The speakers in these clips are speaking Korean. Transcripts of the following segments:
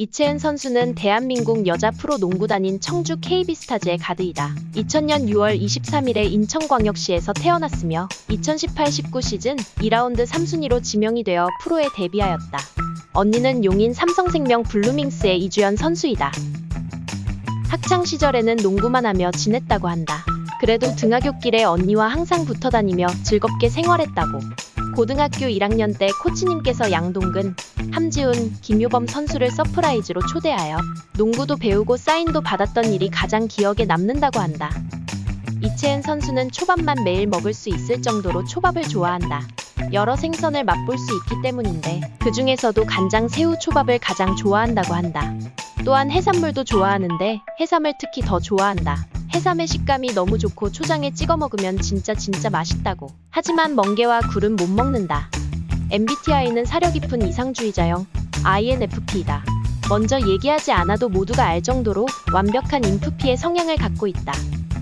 이채은 선수는 대한민국 여자 프로 농구단인 청주 KB스타즈의 가드이다. 2000년 6월 23일에 인천광역시에서 태어났으며 2018-19 시즌 2라운드 3순위로 지명이 되어 프로에 데뷔하였다. 언니는 용인 삼성생명 블루밍스의 이주연 선수이다. 학창 시절에는 농구만 하며 지냈다고 한다. 그래도 등하굣길에 언니와 항상 붙어 다니며 즐겁게 생활했다고. 고등학교 1학년 때 코치님께서 양동근, 함지훈, 김효범 선수를 서프라이즈로 초대하여 농구도 배우고 사인도 받았던 일이 가장 기억에 남는다고 한다. 이채은 선수는 초밥만 매일 먹을 수 있을 정도로 초밥을 좋아한다. 여러 생선을 맛볼 수 있기 때문인데 그 중에서도 간장 새우 초밥을 가장 좋아한다고 한다. 또한 해산물도 좋아하는데 해삼을 특히 더 좋아한다. 해삼의 식감이 너무 좋고 초장에 찍어 먹으면 진짜 진짜 맛있다고. 하지만 멍게와 굴은 못 먹는다. MBTI는 사려 깊은 이상주의자형 INFP이다. 먼저 얘기하지 않아도 모두가 알 정도로 완벽한 인프피의 성향을 갖고 있다.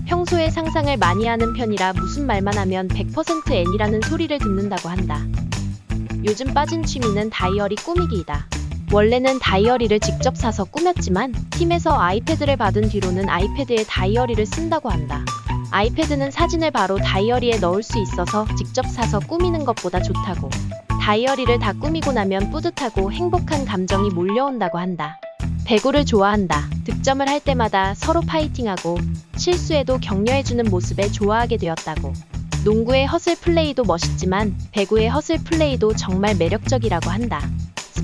평소에 상상을 많이 하는 편이라 무슨 말만 하면 100% N이라는 소리를 듣는다고 한다. 요즘 빠진 취미는 다이어리 꾸미기이다. 원래는 다이어리를 직접 사서 꾸몄지만 팀에서 아이패드를 받은 뒤로는 아이패드에 다이어리를 쓴다고 한다. 아이패드는 사진을 바로 다이어리에 넣을 수 있어서 직접 사서 꾸미는 것보다 좋다고. 다이어리를 다 꾸미고 나면 뿌듯하고 행복한 감정이 몰려온다고 한다. 배구를 좋아한다. 득점을 할 때마다 서로 파이팅하고 실수에도 격려해주는 모습에 좋아하게 되었다고. 농구의 허슬 플레이도 멋있지만 배구의 허슬 플레이도 정말 매력적이라고 한다.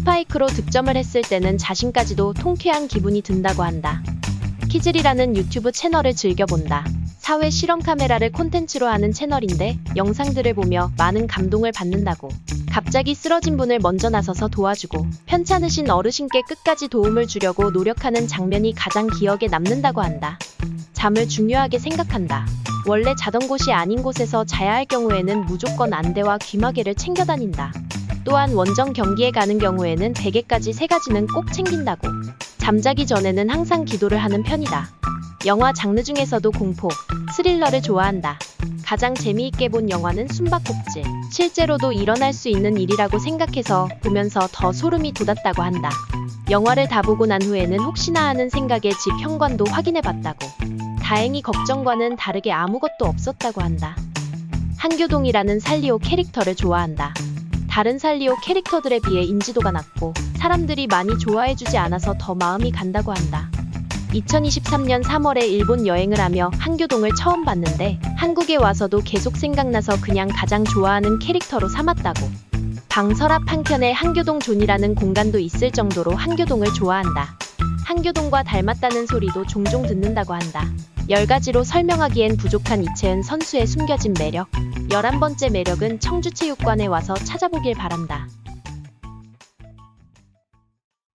스파이크로 득점을 했을 때는 자신까지도 통쾌한 기분이 든다고 한다. 키즐이라는 유튜브 채널을 즐겨본다. 사회 실험 카메라를 콘텐츠로 하는 채널인데 영상들을 보며 많은 감동을 받는다고. 갑자기 쓰러진 분을 먼저 나서서 도와주고 편찮으신 어르신께 끝까지 도움을 주려고 노력하는 장면이 가장 기억에 남는다고 한다. 잠을 중요하게 생각한다. 원래 자던 곳이 아닌 곳에서 자야 할 경우에는 무조건 안대와 귀마개를 챙겨 다닌다. 또한 원정 경기에 가는 경우에는 베개까지 세 가지는 꼭 챙긴다고. 잠자기 전에는 항상 기도를 하는 편이다. 영화 장르 중에서도 공포, 스릴러를 좋아한다. 가장 재미있게 본 영화는 숨바꼭질. 실제로도 일어날 수 있는 일이라고 생각해서 보면서 더 소름이 돋았다고 한다. 영화를 다 보고 난 후에는 혹시나 하는 생각에 집 현관도 확인해 봤다고. 다행히 걱정과는 다르게 아무것도 없었다고 한다. 한교동이라는 살리오 캐릭터를 좋아한다. 다른 살리오 캐릭터들에 비해 인지도가 낮고 사람들이 많이 좋아해주지 않아서 더 마음이 간다고 한다. 2023년 3월에 일본 여행을 하며 한교동을 처음 봤는데 한국에 와서도 계속 생각나서 그냥 가장 좋아하는 캐릭터로 삼았다고. 방 서랍 한켠에 한교동 존이라는 공간도 있을 정도로 한교동을 좋아한다. 한교동과 닮았다는 소리도 종종 듣는다고 한다. 10가지로 설명하기엔 부족한 이채은 선수의 숨겨진 매력. 11번째 매력은 청주체육관에 와서 찾아보길 바란다.